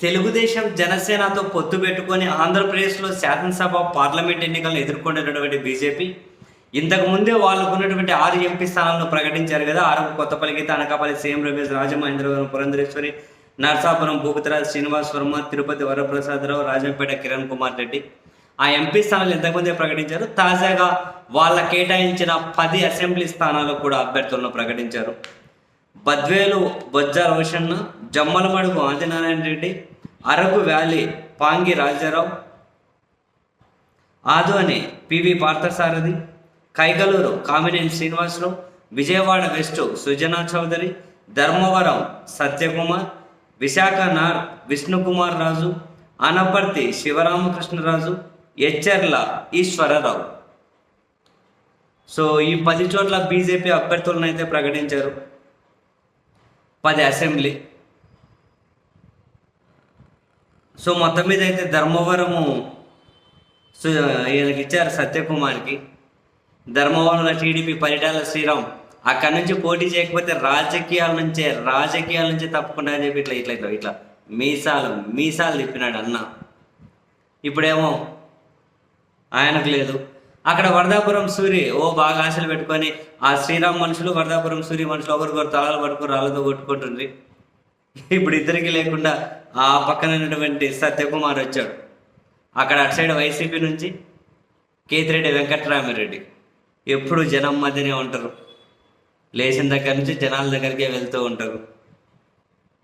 తెలుగుదేశం జనసేనతో పొత్తు పెట్టుకొని ఆంధ్రప్రదేశ్లో శాసనసభ పార్లమెంట్ ఎన్నికలను ఎదుర్కొంటున్నటువంటి బీజేపీ. ఇంతకు ముందే వాళ్ళకు ఉన్నటువంటి ఆరు ఎంపీ స్థానాలను ప్రకటించారు కదా ఆరు కొత్తపల్లికి అనకాపల్లి సీఎం రమేష్ రాజమహేంద్రవరం పురంధరేశ్వరి నరసాపురం భూపతిరాజ్ శ్రీనివాస్ వర్మ తిరుపతి వరప్రసాదరావు రాజంపేట కిరణ్ కుమార్ రెడ్డి. ఆ ఎంపీ స్థానాలు ఇంతకుముందే ప్రకటించారు. తాజాగా వాళ్ళ కేటాయించిన పది అసెంబ్లీ స్థానాలకు కూడా అభ్యర్థులను ప్రకటించారు. Badvel Bojja Roshanna Jammalamadugu Adinarayana Reddy Araku valley Pangi Rajarao Adoni PV Parthasarathi Kaikaluru Kamineni Srinivasarao Vijayawada west Sujana Chowdary Dharmavaram Satyakumar Visakha north Vishnukumar Raju Anaparthi Sivaramakrishnaraju Etcherla Eswararao. So ఈ పది చోట్ల BJP అభ్యర్థులను అయితే ప్రకటించారు. పది assembly. So మొత్తం మీద అయితే ధర్మవరము సో ఈయనకి ఇచ్చారు సత్యకుమార్కి. ధర్మవరంలో టీడీపీ పరిటాల శ్రీరామ్. అక్కడి నుంచి పోటీ చేయకపోతే రాజకీయాల నుంచే రాజకీయాల నుంచే తప్పకుండా అని చెప్పి ఇట్లా ఇట్లా ఇట్లా ఇట్లా. మీసాలు మీసాలు తిప్పినాడు అన్న. ఇప్పుడేమో ఆయనకు లేదు. అక్కడ వరదాపురం సూరి ఓ బాగా ఆశలు పెట్టుకొని ఆ శ్రీరామ్ మనుషులు వరదాపురం సూరి మనుషులు ఒకరికొకరు తలాలు పట్టుకుని రాళ్ళతో కొట్టుకుంటుంది ఇప్పుడు ఇద్దరికి లేకుండా ఆ పక్కన ఉన్నటువంటి సత్యకుమార్ వచ్చాడు. అక్కడ అటు సైడ్ వైసీపీ నుంచి కేతిరెడ్డి వెంకటరామిరెడ్డి. ఎప్పుడు జనం మధ్యనే ఉంటారు. లేచిన దగ్గర నుంచి జనాల దగ్గరికే వెళ్తూ ఉంటారు.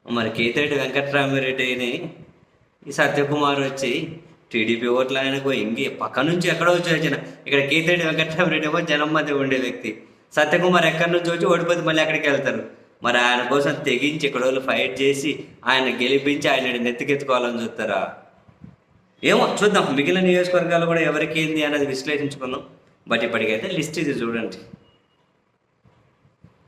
మరి కేతిరెడ్డి వెంకటరామిరెడ్డిని ఈ సత్యకుమార్ వచ్చి టీడీపీ ఓట్ల ఆయనకు ఇంకే పక్క నుంచి ఎక్కడో వచ్చి వచ్చిన. ఇక్కడ కేతిరెడ్డి వెంకటరామరెడ్డి ఏమో జనం మధ్య ఉండే వ్యక్తి. సత్యకుమార్ ఎక్కడి నుంచి వచ్చి ఓడిపోతే మళ్ళీ అక్కడికి వెళ్తారు. మరి ఆయన కోసం తెగించి ఇక్కడ వాళ్ళు ఫైట్ చేసి ఆయన గెలిపించి ఆయన నెత్తికెత్తుకోవాలని చూస్తారా? ఏమో చూద్దాం. మిగిలిన నియోజకవర్గాలు కూడా ఎవరికి ఏంది అనేది విశ్లేషించుకుందాం. బట్ ఇప్పటికైతే లిస్ట్ ఇది చూడండి.